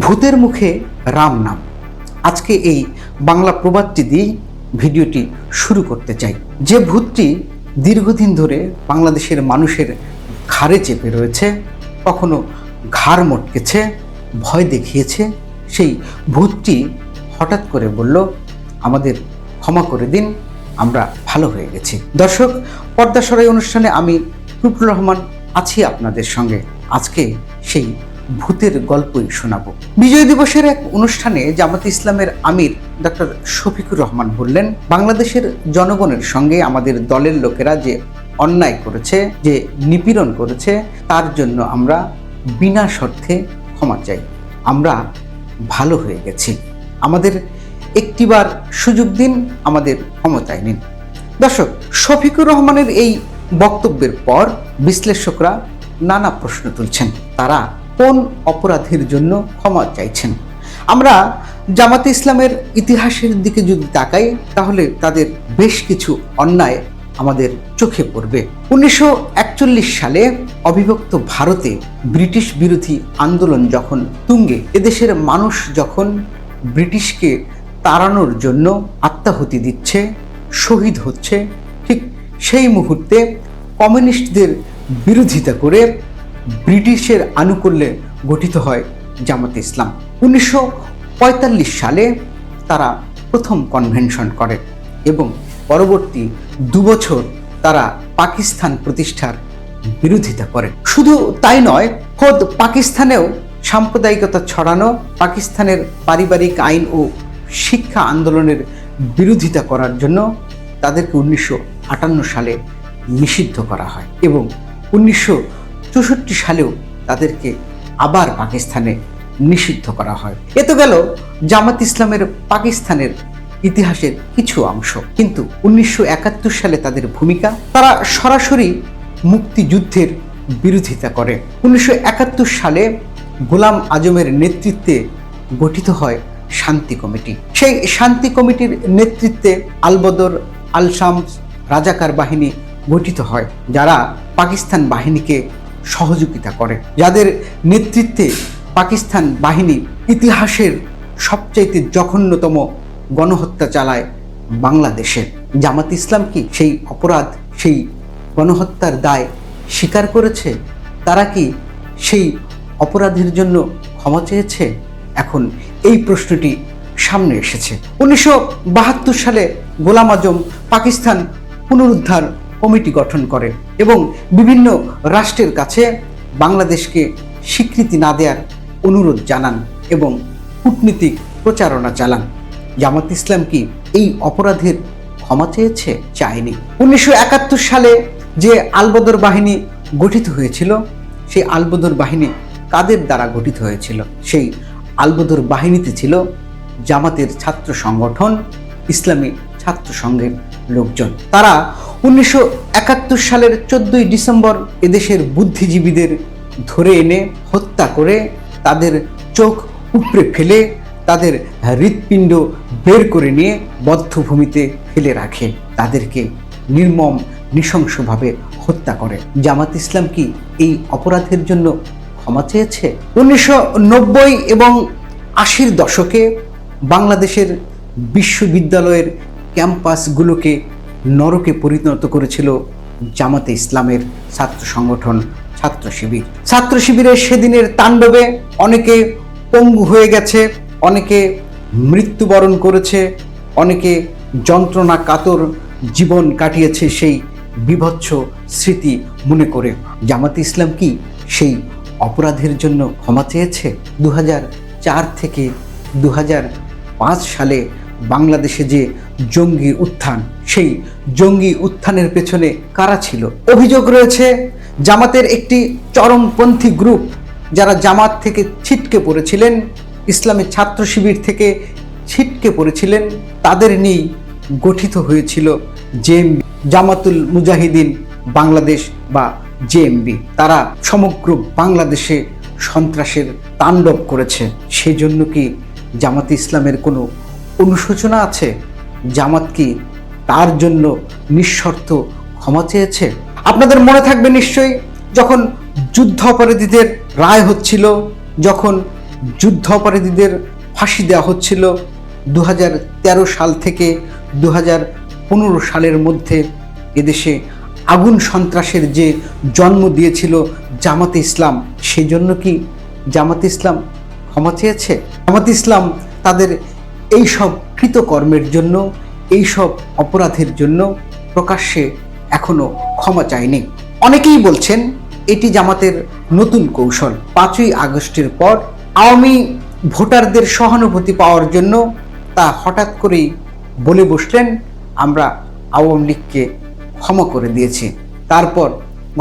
ভূতের মুখে রাম নাম। আজকে এই বাংলা প্রবাদটি দিয়েই ভিডিওটি শুরু করতে চাই। যে ভূতটি দীর্ঘদিন ধরে বাংলাদেশের মানুষের ঘাড়ে চেপে রয়েছে, কখনো ঘাড় মটকেছে, ভয় দেখিয়েছে, সেই ভূতটি হঠাৎ করে বলল, আমাদের ক্ষমা করে দিন, আমরা ভালো হয়ে গেছি। দর্শক পর্দা সরাই অনুষ্ঠানে আমি রুফুর রহমান আছি আপনাদের সঙ্গে। আজকে সেই ভূতের গল্পই শোনাবো। বিজয় দিবসের এক অনুষ্ঠানে জামাত ইসলামের আমির ডক্টর শফিকুর রহমান বললেন, বাংলাদেশের জনগণের সঙ্গে আমাদের দলের লোকেরা যে অন্যায় করেছে, যে নিপীড়ন করেছে, তার জন্য আমরা বিনা শর্তে ক্ষমা চাই। আমরা ভালো হয়ে গেছি। আমাদের একটিবার সুযোগ দিন, আমাদের ক্ষমতায় নিন। দর্শক, শফিকুর রহমানের এই বক্তব্যের পর বিশ্লেষকরা নানা প্রশ্ন তুলছেন। তারা কোন অপরাধের জন্য ক্ষমা চাইছেন? আমরা জামাতে ইসলামের ইতিহাসের দিকে যদি তাকাই, তাহলে তাদের বেশ কিছু অন্যায় আমাদের চোখে পড়বে। উনিশশো একচল্লিশ সালে অবিভক্ত ভারতে ব্রিটিশ বিরোধী আন্দোলন যখন তুঙ্গে, এদেশের মানুষ যখন ব্রিটিশকে তাড়ানোর জন্য আত্মাহুতি দিচ্ছে, শহীদ হচ্ছে, ঠিক সেই মুহূর্তে কমিউনিস্টদের বিরোধিতা করে ব্রিটিশের আনুকূল্যে গঠিত হয় জামাতে ইসলাম। উনিশশো পঁয়তাল্লিশ সালে তারা প্রথম কনভেনশন করে এবং পরবর্তী দুবছর তারা পাকিস্তান প্রতিষ্ঠার বিরোধিতা করে। শুধু তাই নয়, খোদ পাকিস্তানেও সাম্প্রদায়িকতা ছড়ানো, পাকিস্তানের পারিবারিক আইন ও শিক্ষা আন্দোলনের বিরোধিতা করার জন্য তাদেরকে উনিশশো আটান্ন সালে নিষিদ্ধ করা হয় এবং উনিশশো চৌষট্টি সালেও তাদেরকে আবার পাকিস্তানে নিষিদ্ধ করা হয়। এ তো গেল জামাত ইসলামের পাকিস্তানের ইতিহাসের কিছু অংশ। কিন্তু উনিশশো একাত্তর সালে তাদের ভূমিকা, তারা সরাসরি মুক্তিযুদ্ধের বিরোধিতা করে। উনিশশো একাত্তর সালে গোলাম আজমের নেতৃত্বে গঠিত হয় শান্তি কমিটি। সেই শান্তি কমিটির নেতৃত্বে আলবদর আল শামস রাজাকার বাহিনী গঠিত হয়, যারা পাকিস্তান বাহিনীকে সহযোগিতা করে। যাদের নেতৃত্বে পাকিস্তান বাহিনী ইতিহাসের সবচাইতে জঘন্যতম গণহত্যা চালায় বাংলাদেশে। জামাত ইসলাম কি সেই অপরাধ, সেই গণহত্যার দায় স্বীকার করেছে? তারা কি সেই অপরাধের জন্য ক্ষমা চেয়েছে? এখন এই প্রশ্নটি সামনে এসেছে। উনিশশো বাহাত্তর সালে গোলাম আজম পাকিস্তান পুনরুদ্ধার কমিটি গঠন করেন এবং বিভিন্ন রাষ্ট্রের কাছে বাংলাদেশকে স্বীকৃতি না দেওয়ার অনুরোধ জানান এবং কূটনীতিক প্রচারণা চালান। জামাত ইসলাম কি এই অপরাধের ক্ষমা চেয়েছে? চায়নি। উনিশশো একাত্তর সালে যে আলবদর বাহিনী গঠিত হয়েছিল, সেই আলবদর বাহিনী কাদের দ্বারা গঠিত হয়েছিল? সেই আলবদর বাহিনীতে ছিল জামাতের ছাত্র সংগঠন, ইসলামী ছাত্র সংঘের লোকজন। তারা উনিশশো একাত্তর সালের চোদ্দই ডিসেম্বর এদেশের বুদ্ধিজীবীদের ধরে এনে হত্যা করে তাদের চোখ উপড়ে ফেলে, তাদের হৃৎপিণ্ড বের করে নিয়ে বদ্ধভূমিতে ফেলে রাখে। তাদেরকে নির্মম, নৃশংসভাবে হত্যা করে। জামাত ইসলাম কি এই অপরাধের জন্য ক্ষমা চেয়েছে? উনিশশো নব্বই এবং আশির দশকে বাংলাদেশের বিশ্ববিদ্যালয়ের ক্যাম্পাসগুলোকে নরকে পরিণত করেছিল জামাতে ইসলামের ছাত্র সংগঠন, ছাত্র শিবির। ছাত্র শিবিরের সেদিনের তাণ্ডবে অনেকে পঙ্গু হয়ে গেছে, অনেকে মৃত্যুবরণ করেছে, অনেকে যন্ত্রণা কাতর জীবন কাটিয়েছে সেই বিভৎস স্মৃতি মনে করে। জামাতে ইসলাম কি সেই অপরাধের জন্য ক্ষমা চেয়েছে? দু চার থেকে দু পাঁচ সালে বাংলাদেশে যে জঙ্গি উত্থান। সেই জঙ্গি উত্থানের পেছনে কারা ছিল? অভিযোগ রয়েছে, জামাতের একটি চরমপন্থী গ্রুপ যারা জামাত থেকে ছিটকে পড়েছিলেন, ইসলামের ছাত্র শিবির থেকে ছিটকে পড়েছিলেন, তাদের নিয়েই গঠিত হয়েছিল জেএমবি জামাতুল মুজাহিদিন বাংলাদেশ বা জেএমবি তারা সমগ্র বাংলাদেশে সন্ত্রাসের তাণ্ডব করেছে। সেজন্য কি জামাত ইসলামের কোনো অনুশোচনা আছে? জামাত কি তার জন্য নিঃশর্ত ক্ষমা চেয়েছে? আপনাদের মনে থাকবে নিশ্চয়ই, যখন যুদ্ধ অপরাধীদের রায় হচ্ছিল, যখন যুদ্ধ অপরাধীদের ফাঁসি দেওয়া হচ্ছিল দু হাজার তেরো সাল থেকে দু হাজার পনেরো সালের মধ্যে এদেশে আগুন সন্ত্রাসের যে জন্ম দিয়েছিল জামাতে ইসলাম সেই জন্য কি জামাতে ইসলাম ক্ষমা চেয়েছে? জামাতে ইসলাম তাদের এই সব কৃতকর্মের জন্য এই সব অপরাধের জন্য প্রকাশ্যে এখনও ক্ষমা চায়নি অনেকেই বলছেন, এটি জামাতের নতুন কৌশল। পাঁচই আগস্টের পর আওয়ামী ভোটারদের সহানুভূতি পাওয়ার জন্য তা হঠাৎ করেই বলে বসলেন, আমরা আওয়ামী লীগকে ক্ষমা করে দিয়েছি। তারপর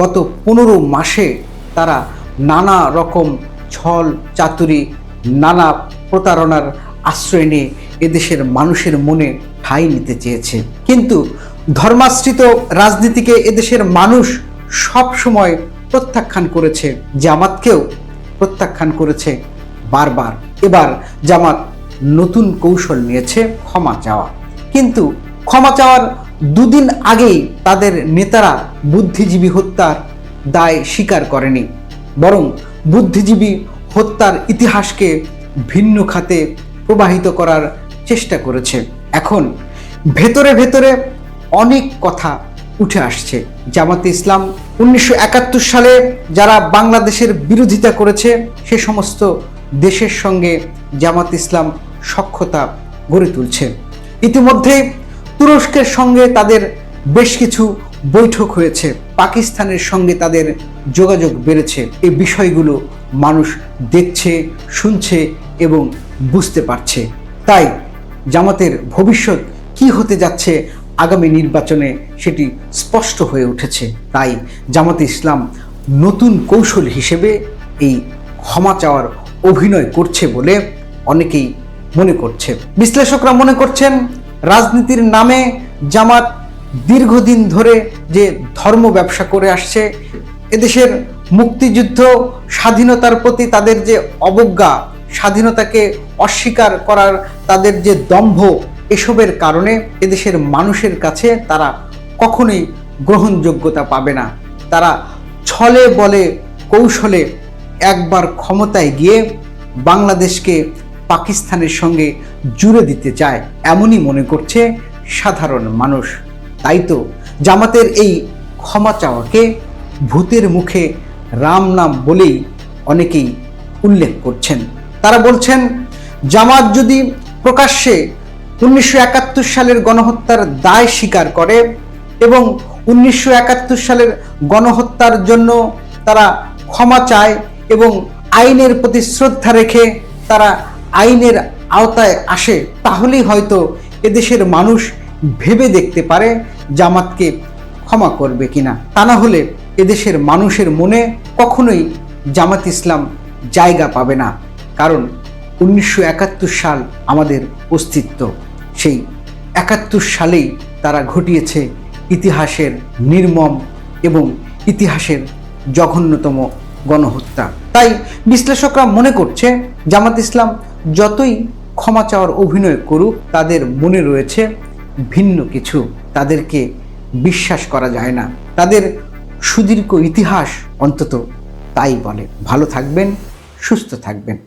গত পনেরো মাসে তারা নানা রকম ছল চাতুরি নানা প্রতারণার আশ্রয় নিয়ে এদেশের মানুষের মনে ঠাঁই নিতে চেয়েছে। কিন্তু ধর্মাশ্রিত রাজনীতিকে এদেশের মানুষ সব সময় প্রত্যাখ্যান করেছে, জামাতকেও প্রত্যাখ্যান করেছে বারবার। এবার জামাত নতুন কৌশল নিয়েছে ক্ষমা চাওয়া। কিন্তু ক্ষমা চাওয়ার দুদিন আগেই তাদের নেতারা বুদ্ধিজীবী হত্যার দায় স্বীকার করেনি, বরং বুদ্ধিজীবী হত্যার ইতিহাসকে ভিন্ন খাতে প্রবাহিত করার চেষ্টা করেছে। এখন ভেতরে ভেতরে অনেক কথা উঠে আসছে। জামাতে ইসলাম উনিশশো একাত্তর সালে যারা বাংলাদেশের বিরোধিতা করেছে, সে সমস্ত দেশের সঙ্গে জামাত ইসলাম সক্ষতা গড়ে তুলছে। ইতিমধ্যে তুরস্কের সঙ্গে তাদের বেশ কিছু বৈঠক হয়েছে। পাকিস্তানের সঙ্গে তাদের যোগাযোগ বেড়েছে। এই বিষয়গুলো মানুষ দেখছে, শুনছে এবং বুঝতে পারছে। তাই জামাতের ভবিষ্যৎ কি হতে যাচ্ছে আগামী নির্বাচনে সেটি স্পষ্ট হয়ে উঠেছে। তাই জামাতে ইসলাম নতুন কৌশল হিসেবে এই ক্ষমা চাওয়ার অভিনয় করছে বলে অনেকেই মনে করছে। বিশ্লেষকরা মনে করছেন, রাজনীতির নামে জামাত দীর্ঘদিন ধরে যে ধর্ম ব্যবসা করে আসছে, এদেশের মুক্তিযুদ্ধ, স্বাধীনতার প্রতি তাদের যে অবজ্ঞা স্বাধীনতাকে অস্বীকার করার তাদের যে দম্ভ এসবের কারণে এদেশের মানুষের কাছে তারা কখনোই গ্রহণযোগ্যতা পাবে না। তারা ছলে বলে কৌশলে একবার ক্ষমতায় গিয়ে বাংলাদেশকে পাকিস্তানের সঙ্গে জুড়ে দিতে চায়, এমনই মনে করছে সাধারণ মানুষ। তাই তো জামাতের এই ক্ষমা চাওয়াকে ভূতের মুখে রাম নাম বলেই অনেকেই উল্লেখ করছেন। তারা বলছেন, জামাত যদি প্রকাশ্যে উনিশশো একাত্তর সালের গণহত্যার দায় স্বীকার করে এবং উনিশশো একাত্তর সালের গণহত্যার জন্য তারা ক্ষমা চায় এবং আইনের প্রতি শ্রদ্ধা রেখে তারা আইনের আওতায় আসে, তাহলেই হয়তো এদেশের মানুষ ভেবে দেখতে পারে জামাতকে ক্ষমা করবে কিনা। তা না হলে এদেশের মানুষের মনে কখনোই জামাত ইসলাম জায়গা পাবে না। কারণ উনিশশো একাত্তর সাল আমাদের অস্তিত্ব। সেই একাত্তর সালেই তারা ঘটিয়েছে ইতিহাসের নির্মম এবং ইতিহাসের জঘন্যতম গণহত্যা। তাই বিশ্লেষকরা মনে করছে, জামাত ইসলাম যতই ক্ষমা চাওয়ার অভিনয় করুক, তাদের মনে রয়েছে ভিন্ন কিছু। তাদেরকে বিশ্বাস করা যায় না। তাদের সুদীর্ঘ ইতিহাস অন্তত তাই বলে। ভালো থাকবেন, সুস্থ থাকবেন।